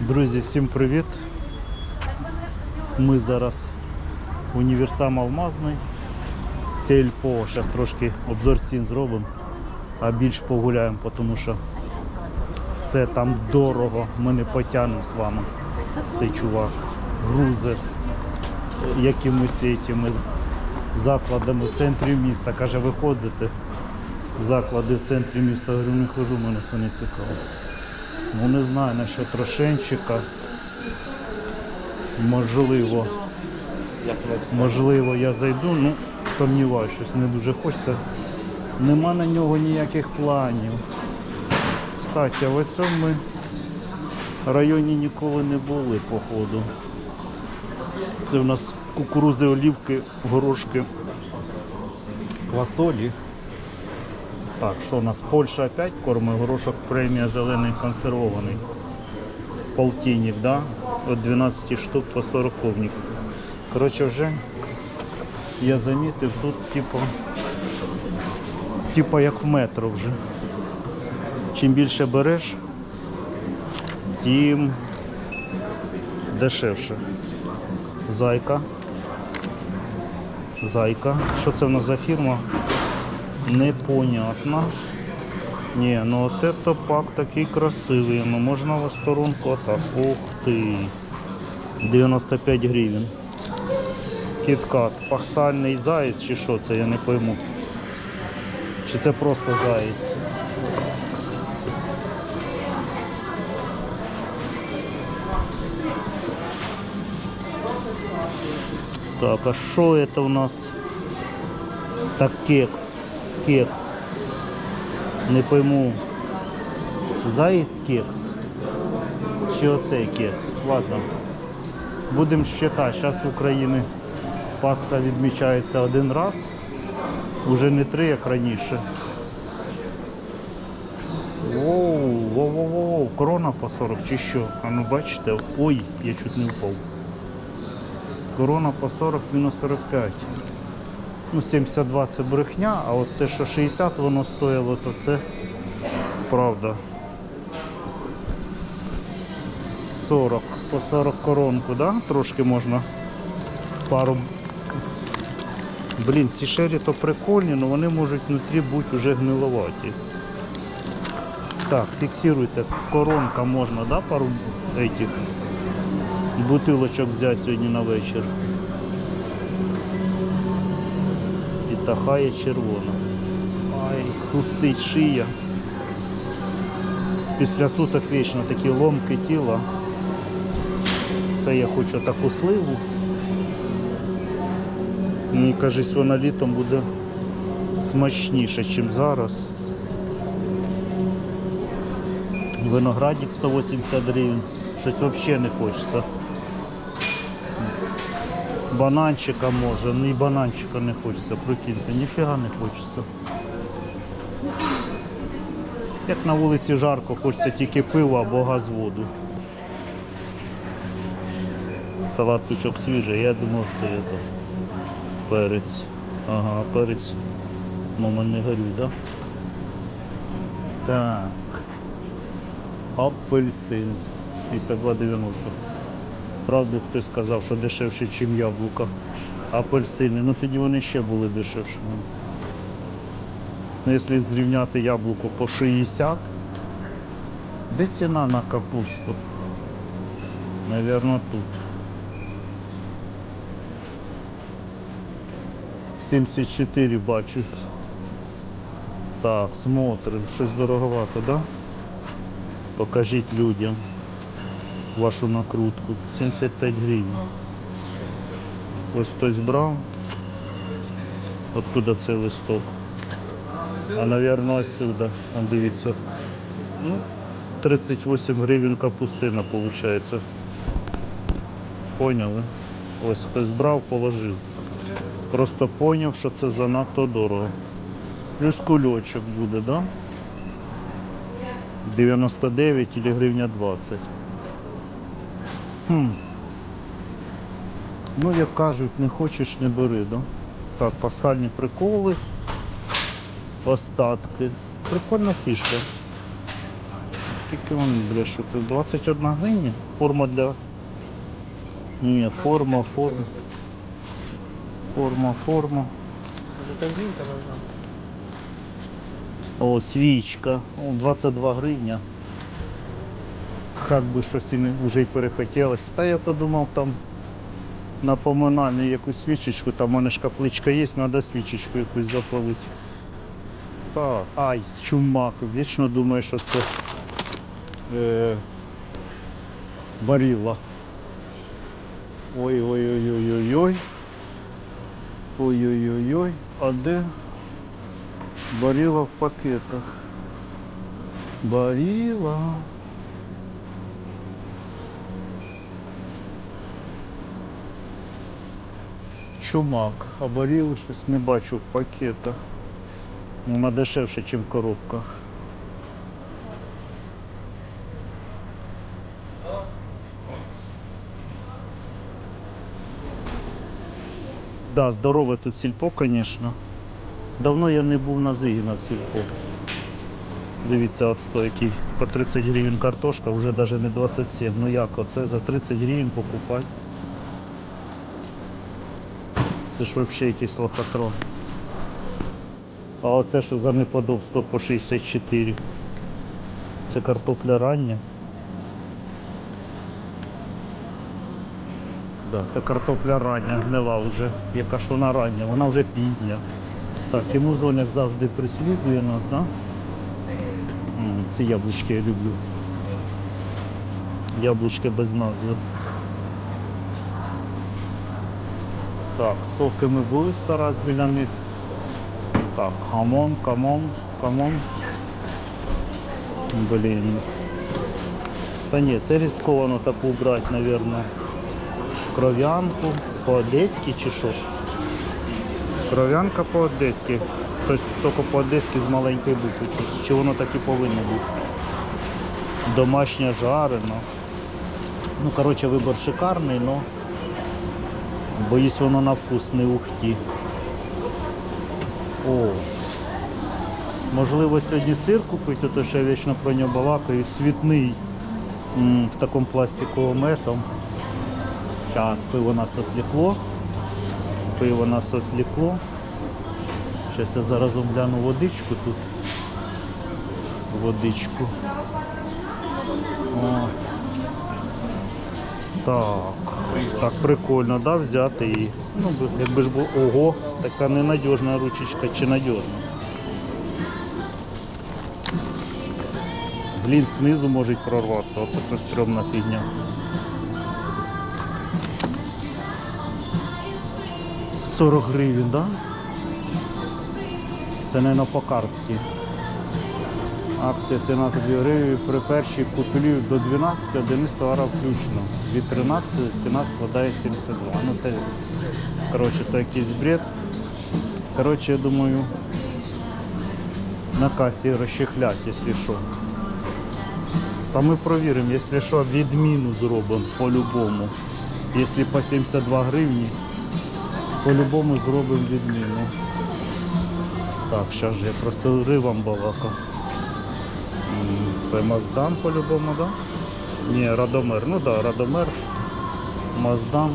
Друзі, всім привіт! Ми зараз універсам Алмазний, Сельпо. Зараз трошки обзор цін зробимо, а більш погуляємо, тому що все там дорого, ми не потягнемо з вами. Цей чувак. Грузи якимось цими закладами в центрі міста. Каже, виходите в заклади в центрі міста. Говорю, не хожу, мене це не цікаво. Ну не знаю насчет Рошенчика. Можливо, можливо, я зайду, ну сумніваюся, щось не дуже хочеться. Нема на нього ніяких планів. Кстати, а в цьому ми районі ніколи не були, походу. Це в нас кукурузи, олівки, горошки, квасолі. Так, що у нас? Польща опять кормить, горошок премія зелений консервований. Полтинник, да? От 12 штук по 40 ковник. Коротше, вже я замітив тут типу, типу як в метро вже. Чим більше береш, тим дешевше. Зайка. Зайка. Що це в нас за фірма? Непонятно. Не, ну вот это пак такий красивий. Ну можна в сторонку так. Ух ти. 95 гривень. Кіткат. Пахсальний заєць чи що це, я не пойму. Чи це просто заєць? Так, а що це у нас? Так, кекс. Кекс. Не пойму. Заєць кекс. Чи оцей кекс? Ладно. Будемо считати. Зараз в Україні Пасха відмічається один раз. Уже не три, як раніше. Воу, воу, воу, воу, корона по 40 чи що? А ну бачите, ой, я чуть не впав. Корона по 40 мінус 45. Ну, 72 це брехня, а от те, що 60 воно стоїло, то це правда. 40. По 40 коронку, да? Трошки можна пару. Блін, ці шері то прикольні, але вони можуть внутрі бути вже гниловаті. Так, фіксируйте, коронка можна, да, пару этих бутилочок взяти сьогодні на вечір. І тахає червона. Ай, хрустить шия. Після суток вічно такі ломки тіла. Це я хочу таку сливу. Мені кажуть, вона літом буде смачніше, ніж зараз. Виноградик 180 гривень. Щось взагалі не хочеться. Бананчика може, ну і бананчика не хочеться, прикиньте, ніфіга не хочеться. Як на вулиці жарко, хочеться тільки пива або газ воду. Салаточок свіжий, я думав, це є то перець. Ага, перець. Мама не горюй, да? Так. Апельсин. 52,90. Правда, хтось сказав, що дешевше, ніж яблука. Апельсини. Ну тоді вони ще були дешевшими. Ну, якщо зрівняти яблуко по 60, де ціна на капусту? Навірно, тут. 74 бачу. Так, смотрим. Щось дороговато, да? Покажіть людям вашу накрутку. 75 гривень. Ось хтось брав. Откуда цей листок? А, напевно, отсюда. Он дивіться. Ну, 38 гривень капустина виходить. Поняли? Ось хтось брав, положив. Просто поняв, що це занадто дорого. Плюс кульочок буде, да? 99 или гривня 20. Хм. Ну, як кажуть, не хочеш, не бери, да? Так, пасхальні приколи. Остатки. Прикольна фішка. Скільки вони брешуть? Це 21 гривня? Форма для. Ні, форма, форма. Форма, форма. О, свічка. О, 22 гривня. Як би щось і не вже й перехотілося. Та я то думав там на поминальну якусь свічечку, там у мене ж капличка є, треба свічечку якусь запалити. Так, ай, чумак. Вічно думаю, що це е, баріла. Ой-ой-ой-ой-ой-ой. Ой-ой-ой-ой. А де? Баріла в пакетах. Баріла. Чумак, а баріли щось не бачу в пакетах. Вона дешевше, ніж в коробках. Да, здорове тут сільпо, звісно. Давно я не був на Зигіна в сільпо. Дивіться, от який по 30 гривень картошка, вже навіть не 27. Ну як оце за 30 гривень покупати? Це ж взагалі якийсь лохотрон. А оце що за неподобство по 64. Це картопля рання. Да, це картопля рання, гнила вже. Яка ж вона рання, вона вже пізня. Так, і музоняк завжди прислідує нас, да? М, Ці яблучки я люблю. Яблучки без назви. Так, соки ми були сто раз біля них. Так, камон, камон, камон. Блін. Та ні, це ризиковано таку брати, мабуть. Кров'янку по-одеськи чи що? Кров'янка по-одеськи. Тобто тільки по-одеськи з маленької букви. Чи воно так і повинно бути? Домашня жарена. Ну, коротше, вибор шикарний, але боюсь воно на вкус не ухті. О. Можливо, сьогодні сир купити, то що я вічно про нього балакаю. Цвітний в такому пластиковому етому. Зараз пиво нас отвлекло. Пиво нас отвлекло. Зараз я зараз гляну водичку тут. Водичку. О. Так. Так, прикольно, да, взяти її. Ну, якби ж було. Ого, така ненадіжна ручечка чи надіжна. Блін, знизу може прорватися, от це стрьомна фігня. — 40 гривень, да? Це не по картці. Акція ціна 2 гривні при першій купівлі до 12 11 товара включно. Від 13 ціна складає 72. Ну це коротше то якийсь бред. Коротше, я думаю, на касі розчехлять, якщо що. Та ми провіримо, якщо що, відміну зробимо по-любому. Якщо по 72 гривні, по-любому зробимо відміну. Так, зараз я про сири вам балакав. М, Це Маздан по-любому? Да? Ні, Радомер. Ну да, Радомер, Маздан.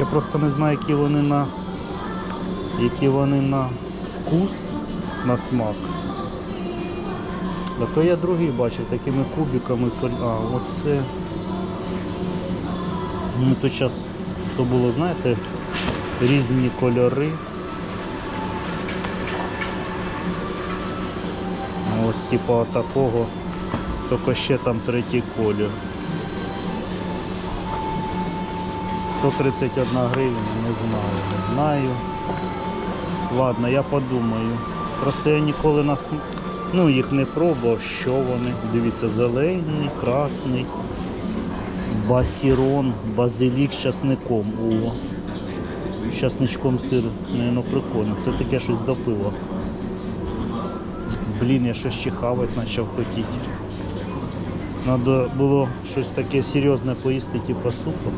Я просто не знаю, які вони на які вони на вкус, на смак. А то я другий бачив такими кубиками. А, оце. Ну то зараз то було, знаєте, різні кольори. Ось типу такого, тільки ще там третій колір. 131 гривня, не знаю, не знаю. Ладно, я подумаю. Просто я ніколи нас ну, їх не пробував, що вони. Дивіться, зелений, красний, басірон, базилік з часником. О, з часничком сир, ну прикольно. Це таке щось до пива. Блін, я щось ще хавати почав хотіти. Треба було щось таке серйозне поїсти, типу супу.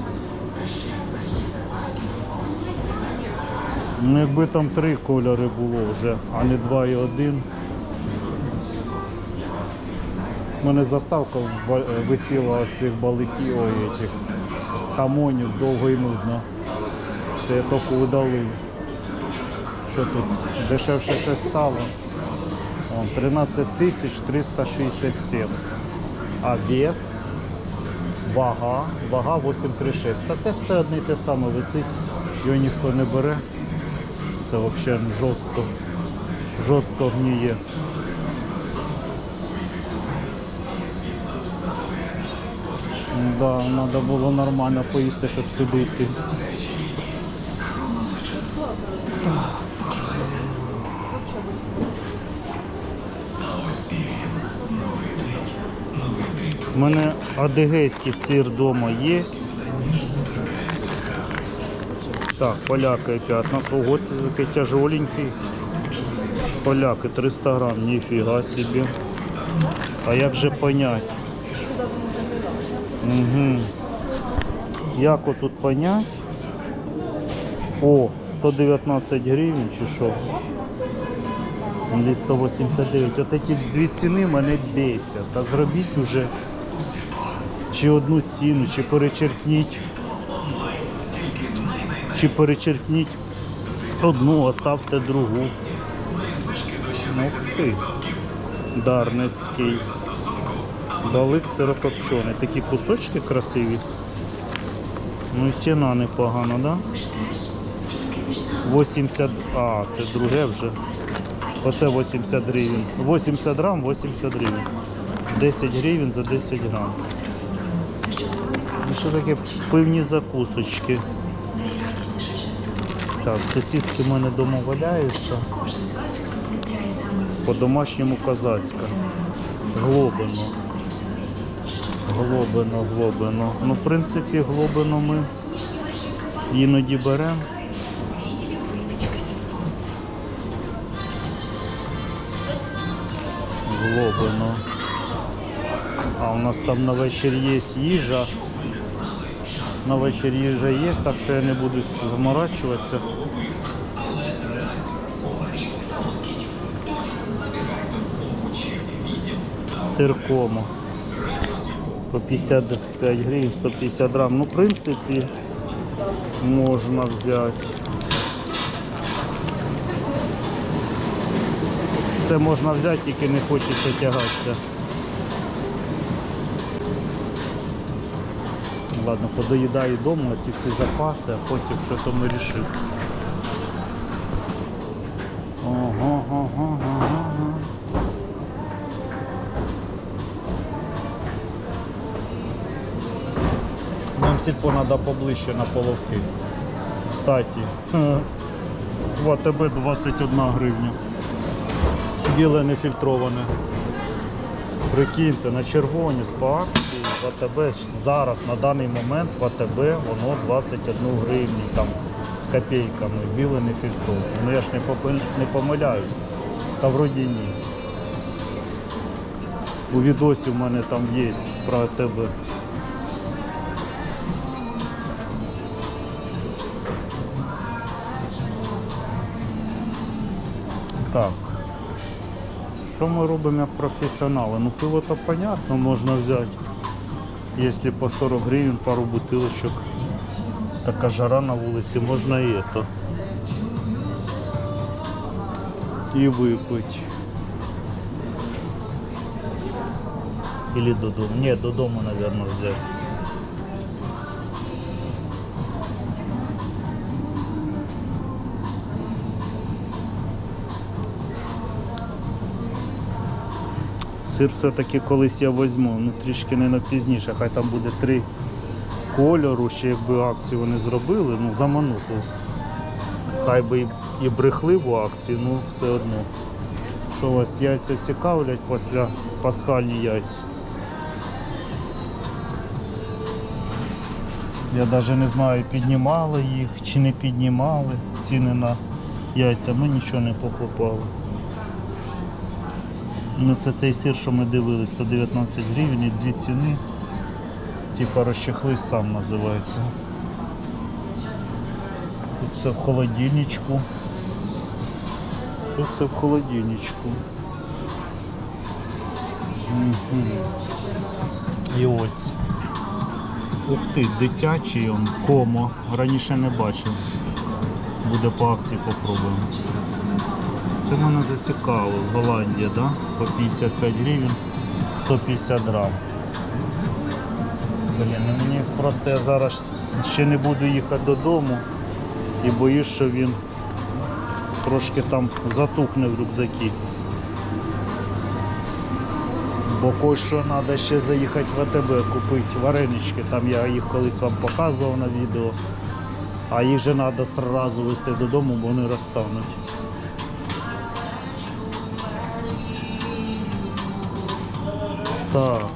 Ну, якби там три кольори було вже, а не два і один. У мене заставка е, висіла цих баликів, цих хамонів довго і нудно. Це я тільки удалив. Що тут? Дешевше щось стало. Вон, 13 тисяч 367. А вес, вага, вага 836. Та це все одне й те саме висить, його ніхто не бере. Це взагалі жорстко, жорстко гніє. Да, треба було нормально поїсти, щоб сюди йти. У мене адигейський сир вдома є. Так, поляки опять. Свого такий тяжоленький. Поляки 300 грам, ніфіга собі. А як же понять? Угу. Як отут понять? О, 119 гривень чи що? Или 189. От ці дві ціни мене бесять. Та зробіть уже чи одну ціну, чи перечеркніть. Чи перечеркніть одну, оставте другу. Ну ти. Дарницький. Балик сирокопчений. Такі кусочки красиві. Ну і ціна непогана, да? 80. А, це друге вже. Оце 80 гривень. 80 грам, 80 гривень. 10 гривень за 10 грам. Що таке пивні закусочки? Так, сосиски в мене вдома валяються. По-домашньому козацька. Глобино. Глобино, глобино. Ну, в принципі, глобино ми іноді беремо. Глобино. А у нас там на вечір є їжа. На вечір їжа є, так що я не буду заморачуватися. Сир комо. По 55 гривень, 150 грам. Ну, в принципі, можна взяти. Це можна взяти, тільки не хочеться тягатися. Ладно, подоїдаю вдома ті всі запаси, а потім що то ми рішив. Ого, ого, ого, ого. Нам сільпо треба поближче на половки. Кстати, в АТБ 21 гривня. Біле нефільтроване. Прикиньте, на червоні акції в АТБ зараз на даний момент в АТБ воно 21 гривню там з копійками. Біле нефільтроване. Ну я ж не, не помиляюсь. Та вроді ні. У відосі в мене там є про АТБ. Так. Що ми робимо як професіонали? Ну пиво то понятно, можна взяти. Якщо по 40 гривень пару бутилочок, така жара на вулиці, можна і это. І випити. Или додому. Ні, додому, мабуть, взяти. Сир все-таки колись я візьму, ну трішки не пізніше, хай там буде три кольору, ще якби акцію вони зробили, ну замануху. Хай би і, брехливу акцію, ну все одно. Що вас яйця цікавлять після пасхальні яйця? Я навіть не знаю, піднімали їх чи не піднімали ціни на яйця, ми нічого не покупали. Ну це цей сир, що ми дивились, 119 гривень і дві ціни. Типа розчехлись сам називається. Тут це в холодильничку. Тут це в холодильничку. І ось. Ух ти, дитячий он, комо. Раніше не бачив. Буде по акції попробуємо. Це мене зацікавило. Голландія, да? По 55 гривень, 150 грам. Блін, ну мені просто я зараз ще не буду їхати додому і боюсь, що він трошки там затухне в рюкзакі. Бо кое-що треба ще заїхати в АТБ купити варенички. Там я їх колись вам показував на відео. А їх же треба одразу везти додому, бо вони розтануть. Так.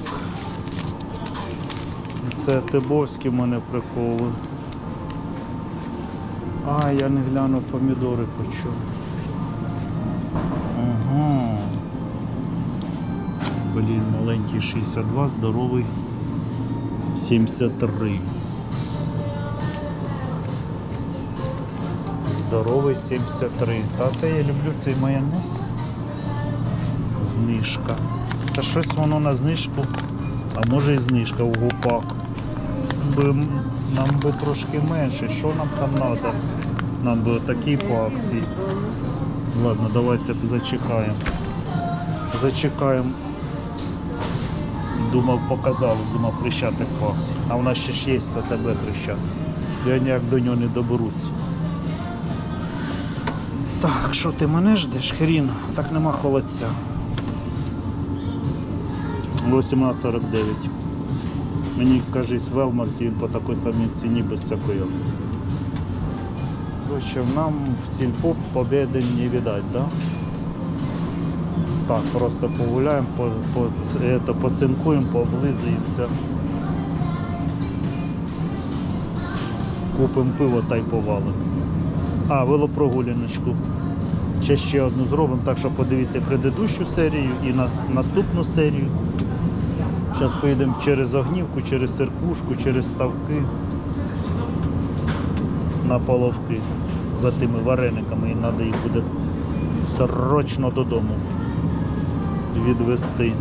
Це Тибовські мене приколи. А, я не глянув помідори почув. Ага. Блін, маленький 62, здоровий 73. Здоровий 73. Та це я люблю цей майонез. Знижка. Та щось воно на знижку, а може і знижка в гупак. Би, нам би трошки менше. Що нам там треба? Нам би отакий по акції. Ладно, давайте зачекаємо. Зачекаємо. Думав, показалось, думав хрещатик по акції. А в нас ще ж є АТБ хрещатик. Я ніяк до нього не доберусь. Так, що ти мене ждеш? Хрін, так нема холодця. 18.49. Мені кажись, в Велмарті він по такій самій ціні без всякої акції. Короче, нам в сільпо победи не видать, да? Так, просто погуляємо, по, по, это, поцинкуємо, пооблизуємося. Купимо пиво та й повалимо. А, велопрогуляночку. Ще ще одну зробимо, так що подивіться предыдущу серію і на наступну серію. Зараз поїдемо через Огнівку, через Церквушку, через ставки на половки за тими варениками і треба їх буде срочно додому відвести.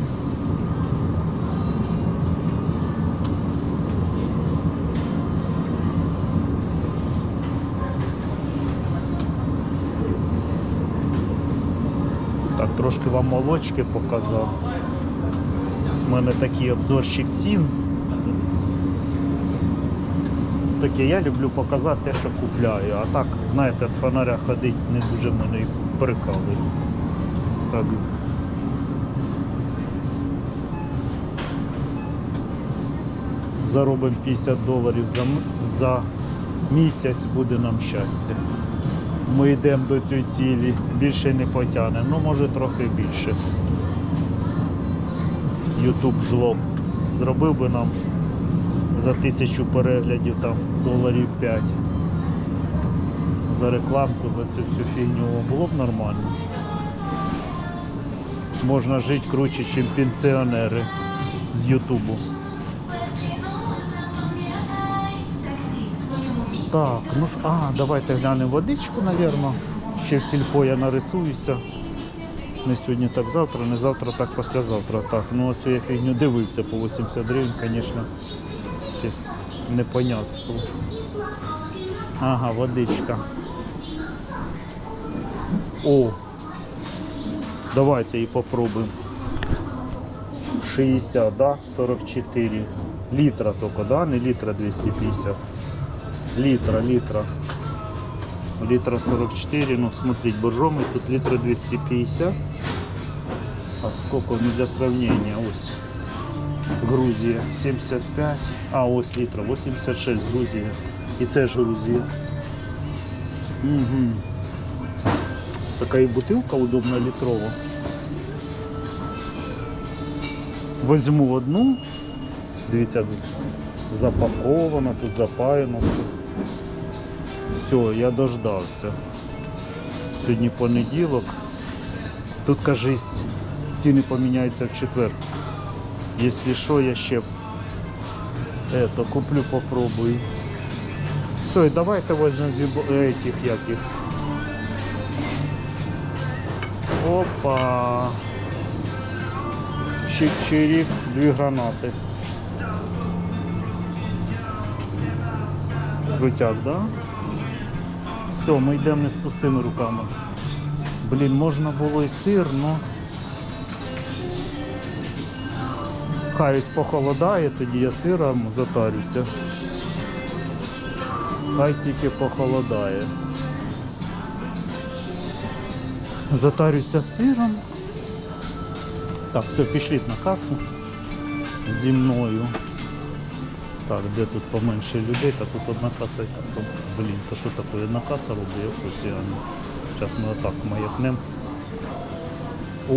Так, трошки вам молочки показав. З мене такий обзорчик цін. Таке я люблю показати те, що купляю. А так, знаєте, від фонаря ходить не дуже мене прикалує. Так. Заробимо 50 доларів за, за місяць буде нам щастя. Ми йдемо до цієї цілі, більше не потягнемо, ну може трохи більше. Ютуб жлоб зробив би нам за тисячу переглядів там доларів 5 за рекламку, за цю всю фігню було б нормально. Можна жити круче, ніж пенсіонери з Ютубу. Так, ну ж, а, давайте глянемо водичку, напевно. Ще в сільпо я нарисуюся. Не сьогодні, так завтра, не завтра, так післязавтра. Так, ну оцю я фігню дивився по 80 гривень, звісно, якесь непонятство. Ага, водичка. О! Давайте її попробуємо. 60, да? 44. Літра тільки, да? Не літра 250. Літра, літра. Літра 44, ну смотрите, боржомий тут літра 250. А сколько, ну для сравнения, ось. Грузія 75, а ось літра 86 Грузія. І це ж Грузія. Угу. Така і бутилка удобна літрова. Возьму одну. Дивіться, як з- запаковано, тут запаяно все. Все, я дождався. Сьогодні понеділок. Тут, кажись, ціни поміняються в четвер. Якщо що, я ще это, куплю, попробую. Все, давайте е, этих, як їх. Опа. Чик-чирик, дві гранати. Крутяк, да? Все, ми йдемо не з пустими руками. Блін, можна було і сир, но. Хай ось похолодає, тоді я сиром затарюся. Хай тільки похолодає. Затарюся сиром. Так, все, пішліть на касу зі мною. Так, де тут поменше людей, та тут одна каса. яка тут. Блін, то що таке? Одна каса робить, я в шоці. а ну. Зараз ми отак маякнем. О,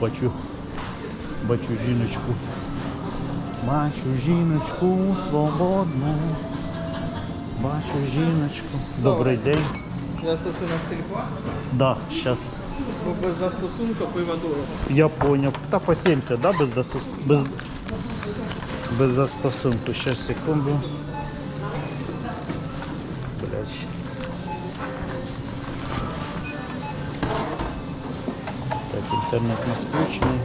бачу. Бачу жіночку. Бачу жіночку свободну. Бачу жіночку. Добрий день. Застосунок сільпо, Да, зараз без застосунку пиво дорого. я понял. Та по 70, да, без, досос... без... без застосунку. Сейчас, секунду. Блять. Так, интернет у нас включений.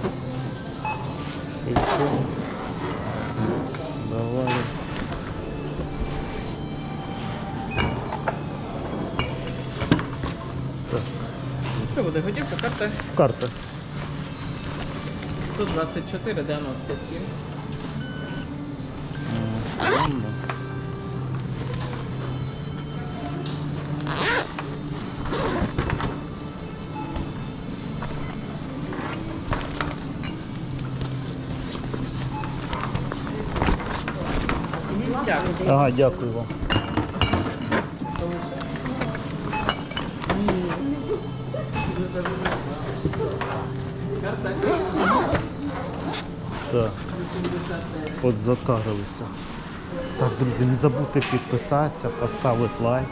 Сельпо. Давай. Так, Що буде готівка? Карта карта. 124 97. Ага, дякую вам. Так. От затарилися. Так, друзі, не забудьте підписатися, поставити лайк,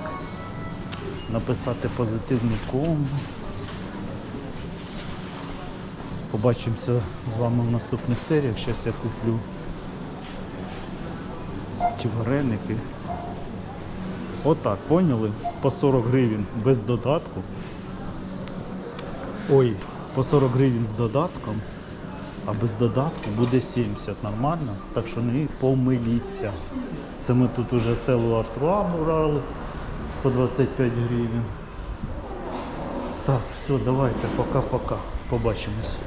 написати позитивний комент. Побачимося з вами в наступних серіях. Зараз я куплю ті вареники. Отак, поняли? По 40 гривень без додатку. Ой, по 40 гривень з додатком, а без додатку буде 70 нормально. Так що не помиліться. Це ми тут уже стелу Артруа брали по 25 гривень. Так, все, давайте, пока-пока. Побачимось.